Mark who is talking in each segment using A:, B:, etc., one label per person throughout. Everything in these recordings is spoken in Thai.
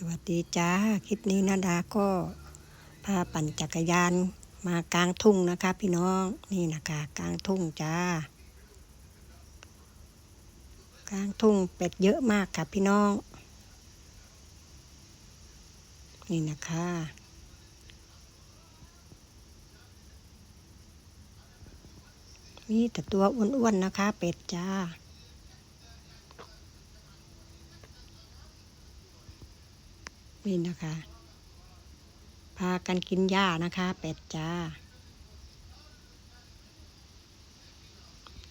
A: สวัสดีจ้า คลิปนี้นาดาก็พาปั่นจักรยานมากลางทุ่งนะคะ พี่น้องนี่นะคะกลางทุ่งจ้ากลางทุ่งเป็ดเยอะมากค่ะพี่น้อง นี่นะคะมีแต่ตัวอ้วนๆนะคะ เป็ดจ้า นี่นะคะ พากันกินหญ้านะคะเป็ดจ้า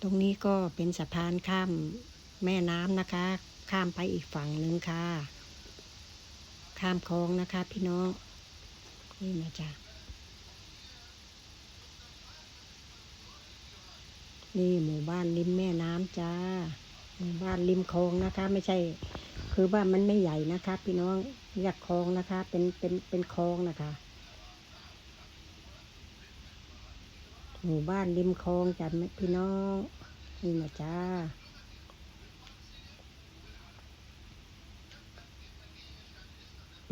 A: ตรงนี้ก็เป็นสะพานข้ามแม่น้ำนะคะ ข้ามไปอีกฝั่งหนึ่งค่ะ ข้ามคลองนะคะพี่น้อง นี่นะจ๊ะนี่หมู่บ้านริมแม่น้ำจ้า หมู่บ้านริมคลองนะคะ ไม่ใช่ คือว่ามันไม่ใหญ่นะคะ พี่น้องเรียกคลองนะคะ เป็นเป็นเป็นคลองนะคะ หมู่บ้านริมคลองจ้ะพี่น้องนี่นะจ้า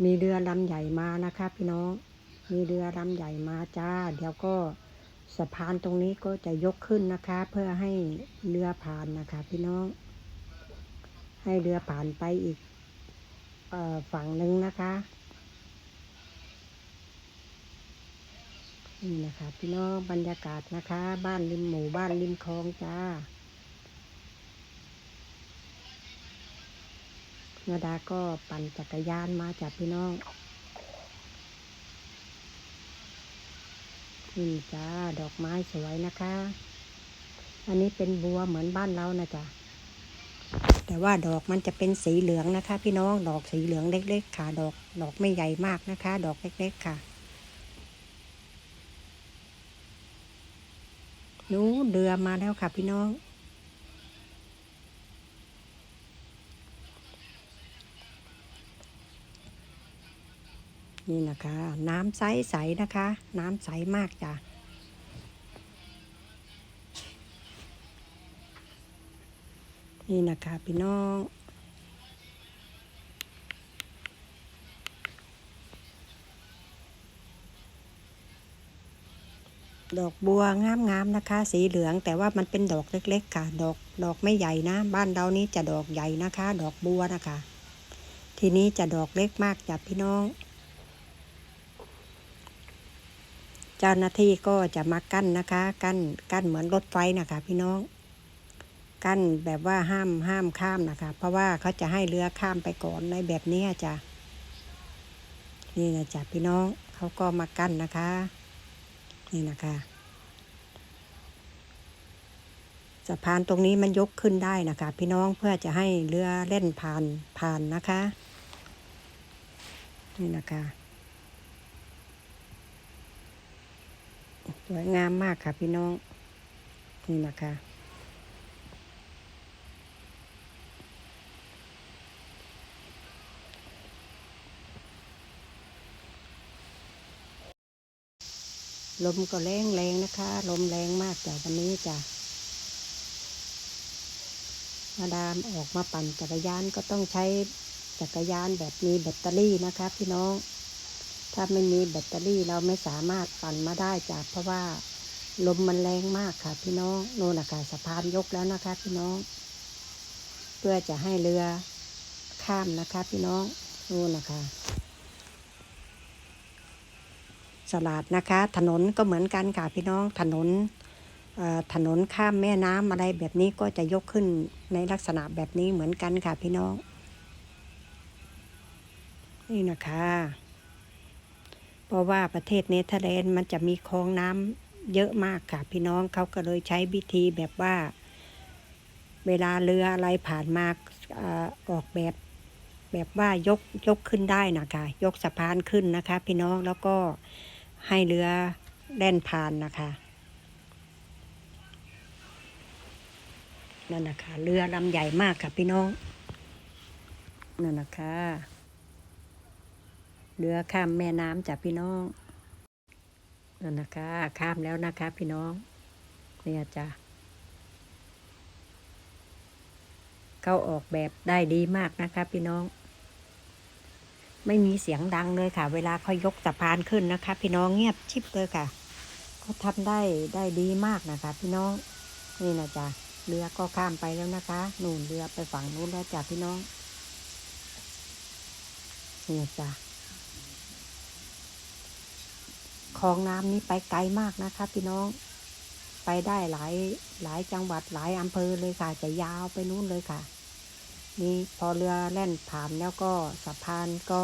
A: มีเรือลำใหญ่มานะคะพี่น้อง มีเรือลำใหญ่มาจ้า เดี๋ยวก็สะพานตรงนี้ก็จะยกขึ้นนะคะ เพื่อให้เรือผ่านนะคะ พี่น้อง ให้เรือผ่านไปอีกอฝั่งหนึ่งนะคะนี่นะคะพี่น้องบรรยากาศนะคะ บ้านริมหมู่บ้านริมคลองจ้านาดาก็ปั่นจักรยานมาจากพี่น้องนี่จ้าดอกไม้สวยนะคะ อันนี้เป็นบัวเหมือนบ้านเรานะจ๊ะ แต่ว่าดอกมันจะเป็นสีเหลืองนะคะ พี่น้องดอกสีเหลืองเล็ก ๆ ค่ะ ดอกดอกไม่ใหญ่มากนะคะ ดอกเล็ก ๆ ค่ะนู้เรือมาแล้วค่ะ พี่น้องนี่นะคะ น้ำใสๆนะคะ น้ำใสมากจ้ะ นี่นะคะพี่น้องดอกบัวงามๆนะคะ สีเหลืองแต่ว่ามันเป็นดอกเล็ก ๆ ค่ะ ดอกดอกไม่ใหญ่นะ บ้านเรานี้จะดอกใหญ่นะคะ ดอกบัวนะคะ ทีนี้จะดอกเล็กมากจ้ะพี่น้อง เจ้าหน้าที่ก็จะมากั้นนะคะ กั้นกั้นเหมือนรถไฟนะคะ พี่น้อง กั้นแบบว่าห้ามห้ามข้ามนะคะ เพราะว่าเขาจะให้เรือข้ามไปก่อนในแบบนี้จ้ะนี่นะจ้ะพี่น้องเขาก็มากั้นนะคะ นี่นะคะสะพานตรงนี้มันยกขึ้นได้นะคะ พี่น้องเพื่อจะให้เรือเล่นผ่านผ่านนะคะ นี่นะคะสวยงามมากค่ะพี่น้อง นี่นะคะ ลมก็แรงแรงนะคะ ลมแรงมากจ้ะวันนี้จ้ะมาดามออกมาปั่นจักรยานก็ต้องใช้จักรยานแบบมีแบตเตอรี่นะคะพี่น้อง ถ้าไม่มีแบตเตอรี่เราไม่สามารถปั่นมาได้จ้ะเพราะว่าลมมันแรงมากค่ะ พี่น้องโน่นนะคะสะพานยกแล้วนะคะ พี่น้อง เพื่อจะให้เรือข้ามนะคะ พี่น้องโน่นนะคะ สลาดนะคะ ถนนก็เหมือนกันค่ะพี่น้องถนนถนนข้ามแม่น้ำอะไรแบบนี้ก็จะยกขึ้นในลักษณะแบบนี้เหมือนกันค่ะพี่น้อง นี่นะคะ เพราะว่าประเทศเนเธอร์แลนด์มันจะมีคลองน้ำเยอะมากค่ะพี่น้องเขาก็เลยใช้วิธีแบบว่า เวลาเรืออะไรผ่านมาออกแบบ แบบว่ายกยกขึ้นได้นะคะ ยกสะพานขึ้นนะคะ พี่น้องแล้วก็ ให้เรือแล่นผ่านนะคะนั่นนะคะเรือลำใหญ่มากค่ะพี่น้องนั่นนะคะเรือข้ามแม่น้ำจากพี่น้องนั่นนะคะ ข้ามแล้วนะคะ พี่น้อง เนี่ยจ้ะเขาออกแบบได้ดีมากนะคะ พี่น้อง ไม่มีเสียงดังเลยค่ะ เวลาเขายกสะพานขึ้นนะคะ พี่น้องเงียบชิบเลยค่ะเขาทำได้ได้ดีมากนะคะ พี่น้องนี่นะจ๊ะเรือก็ข้ามไปแล้วนะคะนู่นเรือไปฝั่งนู้นแล้วจ้ะพี่น้องนี่จ๊ะคลองน้ำนี้ไปไกลมากนะคะ พี่น้อง ไปได้หลายหลายจังหวัดหลายอำเภอเลยค่ะจะยาวไปนู้นเลยค่ะ นี่พอเรือแล่นผ่านแล้วก็สะพานก็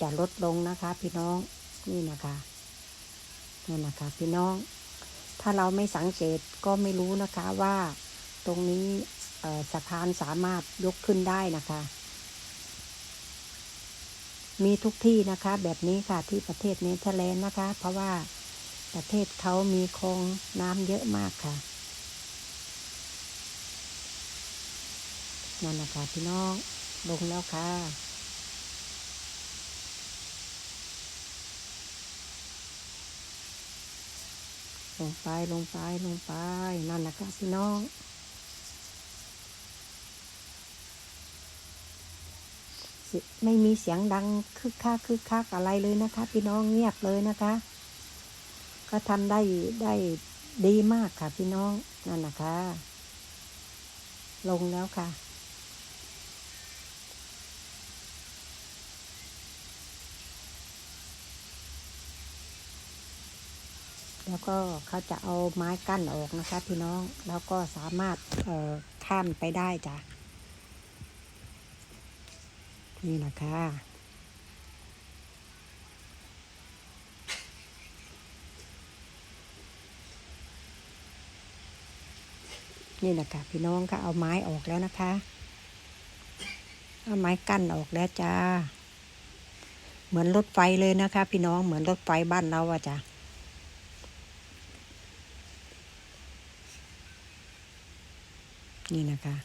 A: จะลดลงนะคะ พี่น้องนี่นะคะนี่นะคะ พี่น้อง ถ้าเราไม่สังเกตก็ไม่รู้นะคะว่าตรงนี้สะพานสามารถยกขึ้นได้นะคะ มีทุกที่นะคะ แบบนี้ค่ะที่ประเทศเนเธอร์แลนด์นะคะ เพราะว่าประเทศเขามีคลองน้ำเยอะมากค่ะ นั่นนะคะพี่น้องลงแล้วค่ะ ลงไปลงไปลงไป นั่นนะคะพี่น้องไม่มีเสียงดังคึกคักคึกคักอะไรเลยนะคะ พี่น้องเงียบเลยนะคะ ก็ทำได้ได้ดีมากค่ะพี่น้องนั่นนะคะ ลงแล้วค่ะ แล้วก็เขาจะเอาไม้กั้นออกนะคะพี่น้องแล้วก็สามารถข้ามไปได้จ้ะนี่นะคะนี่นะคะพี่น้องก็เอาไม้ออกแล้วนะคะ เอาไม้กั้นออกแล้วจ้า เหมือนรถไฟเลยนะคะ พี่น้องเหมือนรถไฟบ้านเราอะจ้ะ นี่นะคะ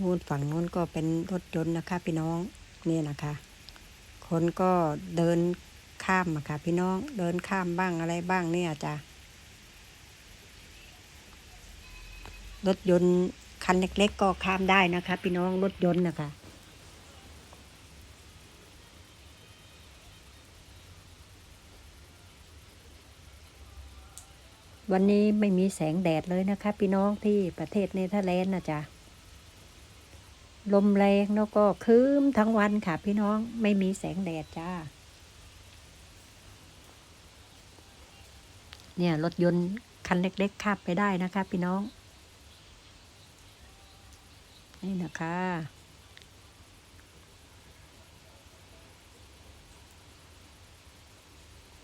A: นู้นฝั่งนู้นก็เป็นรถยนต์นะคะพี่น้องนี่นะคะ คนก็เดินข้ามอะค่ะพี่น้องเดินข้ามบ้างอะไรบ้างเนี่ยจ้ะรถยนต์ คันเล็กๆก็ข้ามได้นะคะ พี่น้องรถยนต์นะคะวันนี้ไม่มีแสงแดดเลยนะคะ พี่น้องที่ประเทศเนเธอร์แลนด์นะจ๊ะ ลมแรงแล้วก็คืมทั้งวันค่ะ พี่น้องไม่มีแสงแดดจ้า เนี่ยรถยนต์คันเล็กๆขับไปได้นะคะ พี่น้อง นี่นะคะ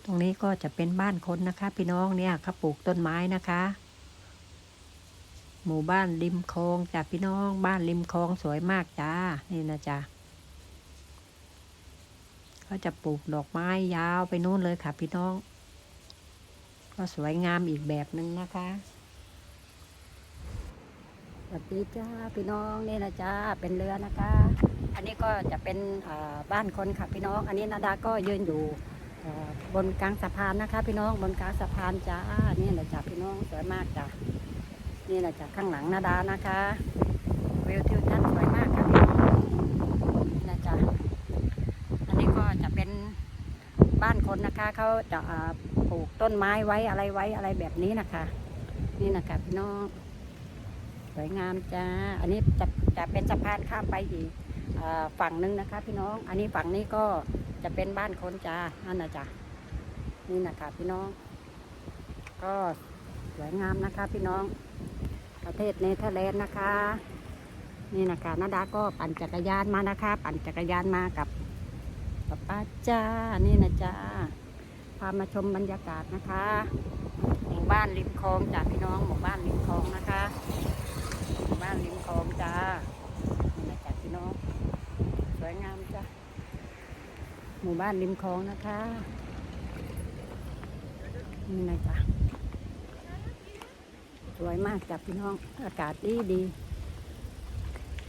A: ตรงนี้ก็จะเป็นบ้านคนนะคะ พี่น้องเนี่ยเขาปลูกต้นไม้นะคะ หมู่บ้านริมคลองจ้ะพี่น้องบ้านริมคลองสวยมากจ้า นี่นะจ๊ะเขาจะปลูกดอกไม้ยาวไปนู่นเลยค่ะพี่น้อง ก็สวยงามอีกแบบหนึ่งนะคะ วัสดีจ้าพี่น้องนี่นะจ้าเป็นเรือนะคะ อันนี้ก็จะเป็นบ้านคนค่ะพี่น้อง อันนี้นาดาก็ยืนอยู่บนกลางสะพานนะคะ พี่น้องบนกลางสะพานจ้านี่แหละจ้าพี่น้องสวยมากจ้านี่แหละจ้าข้างหลังนาดานะคะวิวทิวทัศน์สวยมากค่ะพี่น้องนี่นะจ๊ะอันนี้ก็จะเป็นบ้านคนนะคะเขาจะปลูกต้นไม้ไว้อะไรไว้อะไรแบบนี้นะคะ นี่นะคะพี่น้อง สวยงามจ้า อันนี้จะจะเป็นสะพานข้ามไปอีกฝั่งหนึ่งนะคะ พี่น้อง อันนี้ฝั่งนี้ก็จะเป็นบ้านคนจ้า นั่นนะจ๊ะนี่นะคะพี่น้อง ก็สวยงามนะคะพี่น้อง ประเทศเนเธอร์แลนด์นะคะ นี่นะคะนาดาก็ปั่นจักรยานมานะคะ ปั่นจักรยานมากับป้าป้าจ้า นี่นะจ้า พามาชมบรรยากาศนะคะ หมู่บ้านริมคลองจ้าพี่น้องหมู่บ้านริมคลองนะคะ ริมคลองจ้านี่นะจ้าพี่น้อง สวยงามจ้าหมู่บ้านริมคลองนะคะนี่นะจ้าสวยมากจ้ะพี่น้อง อากาศดีดี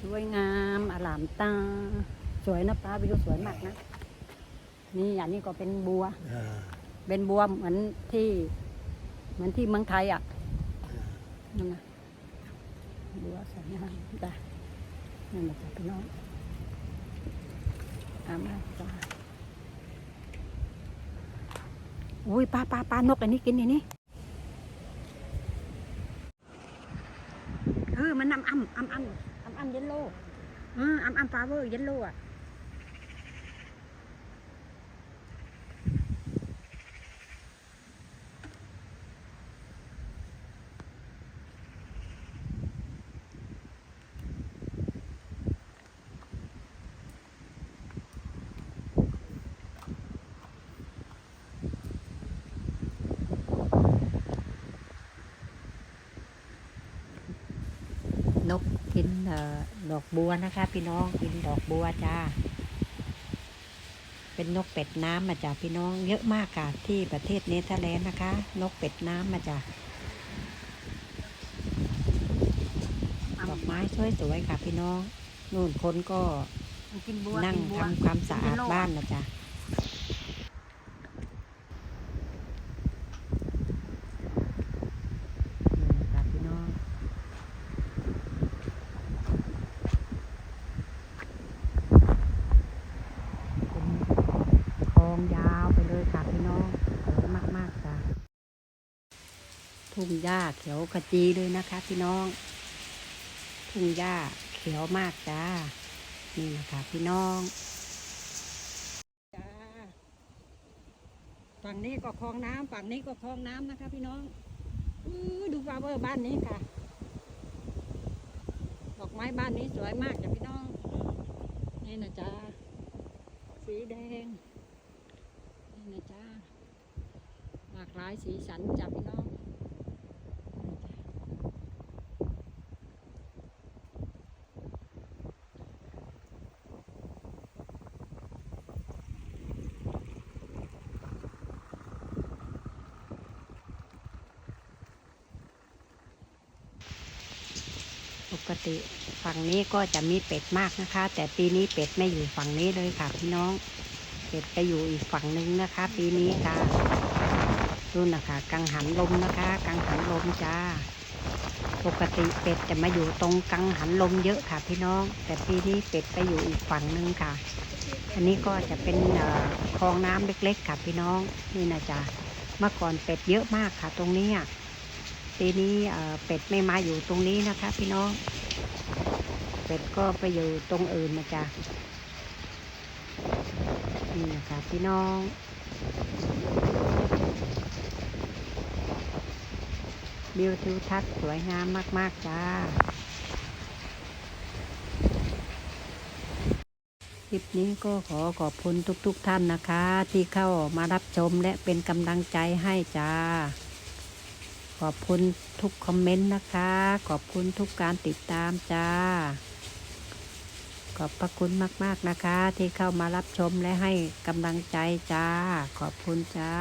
A: สวยงามอลามตา สวยนะป้าวิวสวยมากนะ นี่อันนี้ก็เป็นบัว
B: อ่า
A: เป็นบัวเหมือนที่ เหมือนที่เมืองไทยอะนั่นนะ บัวสวยงามจ้ะนั่นแหละจ้ะพี่น้องตามมาจ้ะอุ้ยปลาปลาปลานกอันนี้กินอันนี้เออมันนำอ้ำอ้ำอ้ำอ้ำอ้ำเยลโล่เอออ้ำอ้ำปลาเวอร์เยลโล่อะ น กินดอกบัวนะคะ พี่น้องกินดอกบัวจ้า เป็นนกเป็ดน้ำมาจากพี่น้อง เยอะมากค่ะที่ประเทศเนเธอร์แลนด์นะคะ นกเป็ดน้ำมาจากดอกไม้สวยๆค่ะพี่น้องนู่นคนก็
C: นั่
A: งทำความสะอาดบ้านนะจ๊ะนี่ค่ะพี่น้อง เป็นคลองยาวไปเลยค่ะพี่น้องสวยมากๆจ้ะ ทุ่งหญ้าเขียวขจีเลยนะคะ พี่น้อง ทุ่งหญ้าเขียวมากจ้า นี่นะคะพี่น้องฝั่งนี้ก็คลองน้ำฝั่งนี้ก็คลองน้ำนะคะ พี่น้องอดูฟลาเวอร์บ้านนี้ค่ะ ดอกไม้บ้านนี้สวยมากจ้ะพี่น้อง นี่นะจ๊ะ สีแดง นี่นะจ๊ะหลากหลายสีสันจ้ะพี่น้อง ติฝั่งนี้ก็จะมีเป็ดมากนะคะ แต่ปีนี้เป็ดไม่อยู่ฝั่งนี้เลยค่ะพี่น้อง เป็ดไปอยู่อีกฝั่งหนึ่งนะคะ ปีนี้ค่ะนู่นนะคะกังหันลมนะคะกังหันลมจ้า ปกติเป็ดจะมาอยู่ตรงกังหันลมเยอะค่ะพี่น้อง แต่ปีนี้เป็ดไปอยู่อีกฝั่งหนึ่งค่ะ อันนี้ก็จะเป็นคลองน้ำเล็กๆค่ะพี่น้องนี่นะจ๊ะเมื่อก่อนเป็ดเยอะมากค่ะตรงนี้ปีนี้เป็ดไม่มาอยู่ตรงนี้นะคะ พี่น้อง เป็ดก็ไปอยู่ตรงอื่นนะจ๊ะนี่นะคะพี่น้องวิวทิวทัศน์สวยงามมาก ๆ จ้า คลิปนี้ก็ขอขอบคุณทุก ๆ ท่านนะคะ ที่เข้ามารับชมและเป็นกำลังใจให้จ้า ขอบคุณทุกคอมเมนต์นะคะ ขอบคุณทุกการติดตามจ้า ขอบพระคุณมาก ๆ นะคะ ที่เข้ามารับชมและให้กำลังใจจ้า ขอบคุณจ้า